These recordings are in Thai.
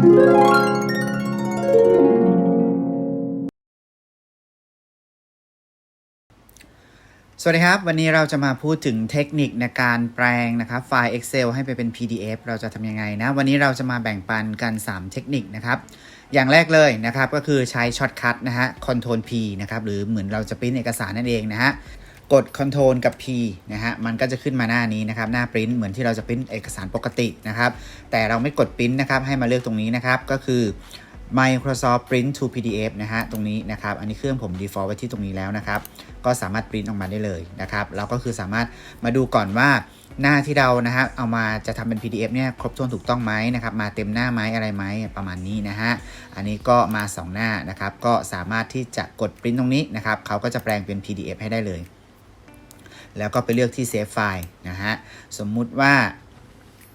สวัสดีครับ วันนี้เราจะมาพูดถึงเทคนิคในการแปลงนะครับไฟล์ Excel ให้ไปเป็น PDF เราจะทำยังไงนะ วันนี้เราจะมาแบ่งปันกัน 3 เทคนิคนะครับ อย่างแรกเลยนะครับก็คือใช้ช็อตคัทนะฮะ Ctrl P นะครับ หรือเหมือนเราจะปริ้นเอกสารนั่นเองนะฮะ กด Ctrl กับ P นะฮะ มันก็จะขึ้นมาหน้านี้นะครับ หน้าปริ้นเหมือนที่เราจะปริ้นเอกสารปกตินะครับ แต่เราไม่กดปริ้นนะครับ ให้มาเลือกตรงนี้นะครับ ก็คือ Microsoft Print to PDF นะฮะ ตรงนี้นะครับ อันนี้เครื่องผม default ไว้ที่ตรงนี้แล้วนะครับ ก็สามารถปริ้นออกมาได้เลยนะครับ เราก็คือสามารถมาดูก่อนว่าหน้าที่เรานะฮะเอามาจะทำเป็น PDF เนี่ยครบถ้วนถูกต้องไหมนะครับ มาเต็มหน้าไหมอะไรไหมประมาณนี้นะฮะ อันนี้ก็มา 2 หน้านะครับ ก็สามารถที่จะกดปริ้นตรงนี้นะครับเขาก็จะแปลงเป็น PDF ให้ได้เลย แล้วก็ไปเลือกที่เซฟไฟล์นะฮะ สมมุติว่า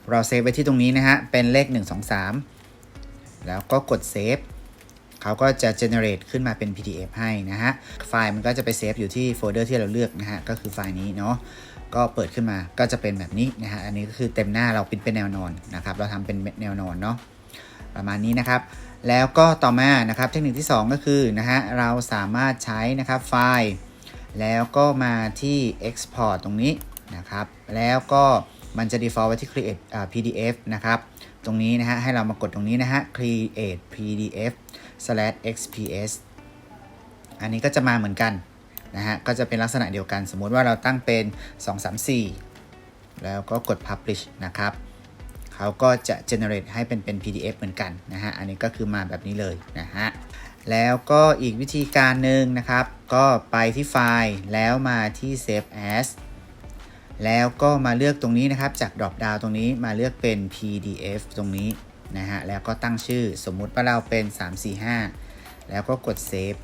เราเซฟไว้ที่ตรงนี้นะฮะ เป็นเลข 1 2 3 แล้วก็กดเซฟเขาก็จะ generate ขึ้นมาเป็น PDF ให้นะฮะ ไฟล์มันก็จะไปเซฟอยู่ที่โฟลเดอร์ที่เราเลือกนะฮะ ก็คือไฟล์นี้เนาะก็เปิดขึ้นมาก็จะเป็นแบบนี้นะฮะ อันนี้ก็คือเต็มหน้าเราเป็นเป็นแนวนอนนะครับ เราทำเป็นแนวนอนเนาะ ประมาณนี้นะครับ แล้วก็ต่อมานะครับ เทคนิคที่ 2 ก็คือนะฮะ เราสามารถใช้นะครับไฟล์ แล้วก็มาที่ export ตรงนี้นะครับ แล้วก็มันจะ default ไว้ที่ create PDF นะครับ ตรงนี้นะฮะ ให้เรามากดตรงนี้นะฮะ create PDF slash xps อันนี้ก็จะมาเหมือนกันนะฮะ ก็จะเป็นลักษณะเดียวกัน สมมุติว่าเราตั้งเป็น 234 แล้วก็กด publish นะครับ เขาก็จะ generate ให้เป็นเป็น PDF เหมือนกันนะฮะ อันนี้ก็คือมาแบบนี้เลยนะฮะ แล้วก็อีกวิธีการหนึ่งนะครับ ก็ไปที่ไฟล์แล้วมาที่ save as แล้วก็มาเลือกตรงนี้นะครับ จาก drop down ตรงนี้มาเลือกเป็น PDF ตรงนี้นะฮะ แล้วก็ตั้งชื่อสมมุติว่าเราเป็น 345 แล้วก็กด save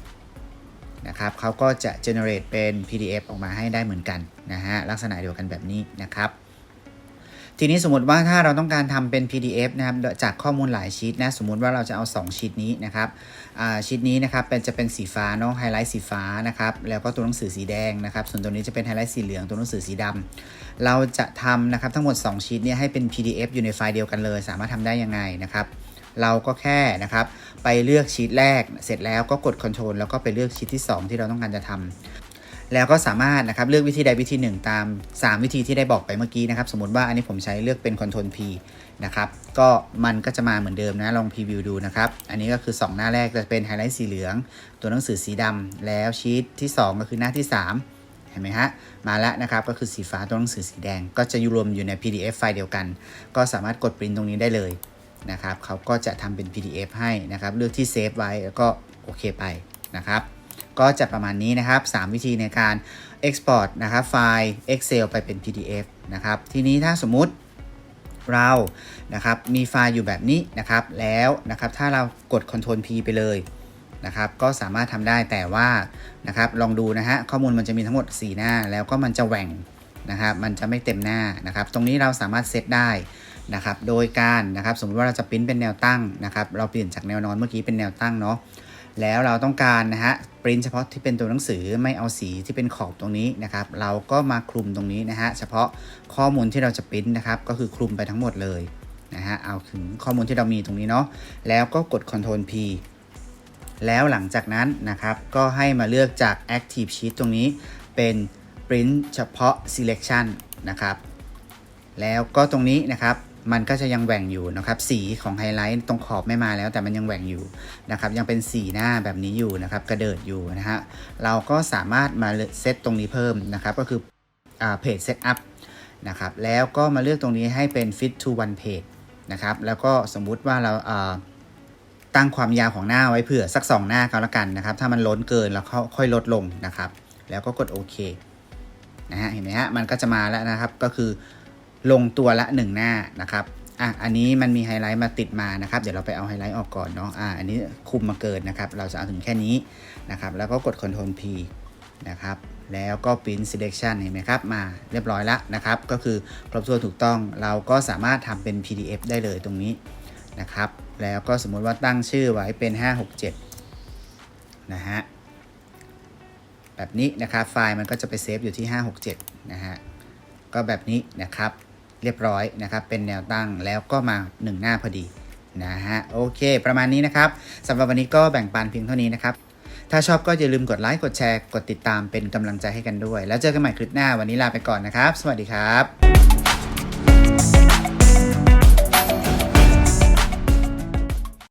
นะครับเขาก็จะ generate เป็น PDF ออกมาให้ได้เหมือนกันนะฮะ ลักษณะเดียวกันแบบนี้นะครับ ทีนี้สมมติว่าถ้าเราต้องการทำเป็น PDF นะครับจากข้อมูลหลายชีตนะสมมุติว่าเราจะเอา 2 ชีตนี้นะครับชีตนี้นะครับเป็นจะเป็นสีฟ้าเนาะไฮไลท์สีฟ้านะครับแล้วก็ตัวหนังสือสีแดงนะครับส่วนตัวนี้จะเป็นไฮไลท์สีเหลืองตัวหนังสือสีดำเราจะทำนะครับทั้งหมด 2 ชีตนี้ให้เป็น PDF อยู่ในไฟล์เดียวกันเลย สามารถทำได้ยังไงนะครับเราก็แค่นะครับไปเลือกชีตแรกเสร็จแล้วก็กด Ctrl แล้วก็ไปเลือกชีตที่ 2 ที่เราต้องการจะทำ แล้วก็สามารถนะครับเลือกวิธีใดวิธีหนึ่งตาม 3 วิธีที่ได้บอกไปเมื่อกี้นะครับ สมมติว่าอันนี้ผมใช้เลือกเป็น Ctrl P นะครับ ก็มันก็จะมาเหมือนเดิมนะ ลองพรีวิวดูนะครับ อันนี้ก็คือ 2 หน้าแรกจะเป็นไฮไลท์สีเหลือง ตัวหนังสือสีดำแล้วชีตที่ 2 ก็คือหน้าที่ 3 เห็นไหมฮะ มาแล้วนะครับก็คือสีฟ้าตัวหนังสือสีแดง ก็จะอยู่รวมอยู่ใน PDF ไฟล์เดียวกัน ก็สามารถกดปริ้นตรงนี้ได้เลยนะครับเขาก็จะทำเป็น PDF ให้นะครับ เลือกที่เซฟไว้แล้วก็โอเคไปนะครับ ก็จะประมาณนี้นะครับ 3 วิธีในการ Export นะครับไฟล์ Excel ไปเป็น PDF นะครับ ทีนี้ถ้าสมมุติเรานะครับมีไฟล์อยู่แบบนี้นะครับแล้วนะครับถ้าเรากด Ctrl P ไปเลยนะครับก็สามารถทำได้แต่ว่านะครับลองดูนะฮะข้อมูลมันจะมีทั้งหมด 4 หน้า แล้วก็มันจะแหว่งนะครับมันจะไม่เต็มหน้านะครับตรงนี้เราสามารถเซตได้นะครับโดยการนะครับสมมติว่าเราจะปริ้นเป็นแนวตั้งนะครับเราเปลี่ยนจากแนวนอนเมื่อกี้เป็นแนวตั้งเนาะ แล้วเราต้องการนะฮะปริ้นเฉพาะที่เป็นตัวหนังสือไม่เอาสีที่เป็นขอบตรงนี้นะครับ เราก็มาคลุมตรงนี้นะฮะเฉพาะข้อมูลที่เราจะปริ้นนะครับ ก็คือคลุมไปทั้งหมดเลยนะฮะเอาถึงข้อมูลที่เรามีตรงนี้เนาะแล้วก็กด Ctrl P แล้วหลังจากนั้นนะครับ ก็ให้มาเลือกจาก Active Sheet ตรงนี้เป็น Print เฉพาะ Selection นะครับ แล้วก็ตรงนี้นะครับ มันก็จะยังแหว่งอยู่นะครับ สีของไฮไลท์ตรงขอบไม่มาแล้ว แต่มันยังแหว่งอยู่นะครับ ยังเป็นสีหน้าแบบนี้อยู่นะครับ กระเดิดอยู่นะฮะ เราก็สามารถมาเซตตรงนี้เพิ่มนะครับ ก็คืออ่า page setup นะครับ แล้วก็มาเลือกตรงนี้ให้เป็น fit to one page นะครับ แล้วก็สมมุติว่าเราอ่าตั้งความยาวของหน้าไว้เผื่อสัก 2 หน้าก็แล้วกันนะครับ ถ้ามันล้นเกินแล้วค่อยลดลงนะครับ แล้วก็กดโอเคนะฮะ เห็นไหมฮะ มันก็จะมาแล้วนะครับ ก็คือ ลงตัวละ 1 หน้านะครับอะอันนี้มันมีไฮไลท์มาติดมานะครับ เดี๋ยวเราไปเอาไฮไลท์ออกก่อนเนาะอะอันนี้คุมมาเกินนะครับ เราจะเอาถึงแค่นี้นะครับ แล้วก็กด Ctrl P นะครับ แล้วก็ Print Selection เห็นไหมครับ มาเรียบร้อยแล้วนะครับ ก็คือครบถ้วนถูกต้อง เราก็สามารถทำเป็น PDF ได้เลยตรงนี้นะครับ แล้วก็สมมติว่าตั้งชื่อไว้เป็น 567 นะฮะ แบบนี้นะครับ ไฟล์มันก็จะไปเซฟอยู่ที่ 567 นะฮะ ก็แบบนี้นะครับ เรียบร้อยนะครับ เป็นแนวตั้งแล้วก็มา 1 หน้าพอดีนะฮะโอเค ประมาณนี้นะครับสำหรับวันนี้ก็แบ่งปันเพียงเท่านี้นะครับ ถ้าชอบก็อย่าลืมกดไลค์กดแชร์กดติดตามเป็นกำลังใจให้กันด้วย แล้วเจอกันใหม่คลิปหน้าวันนี้ลาไปก่อนนะครับ สวัสดีครับ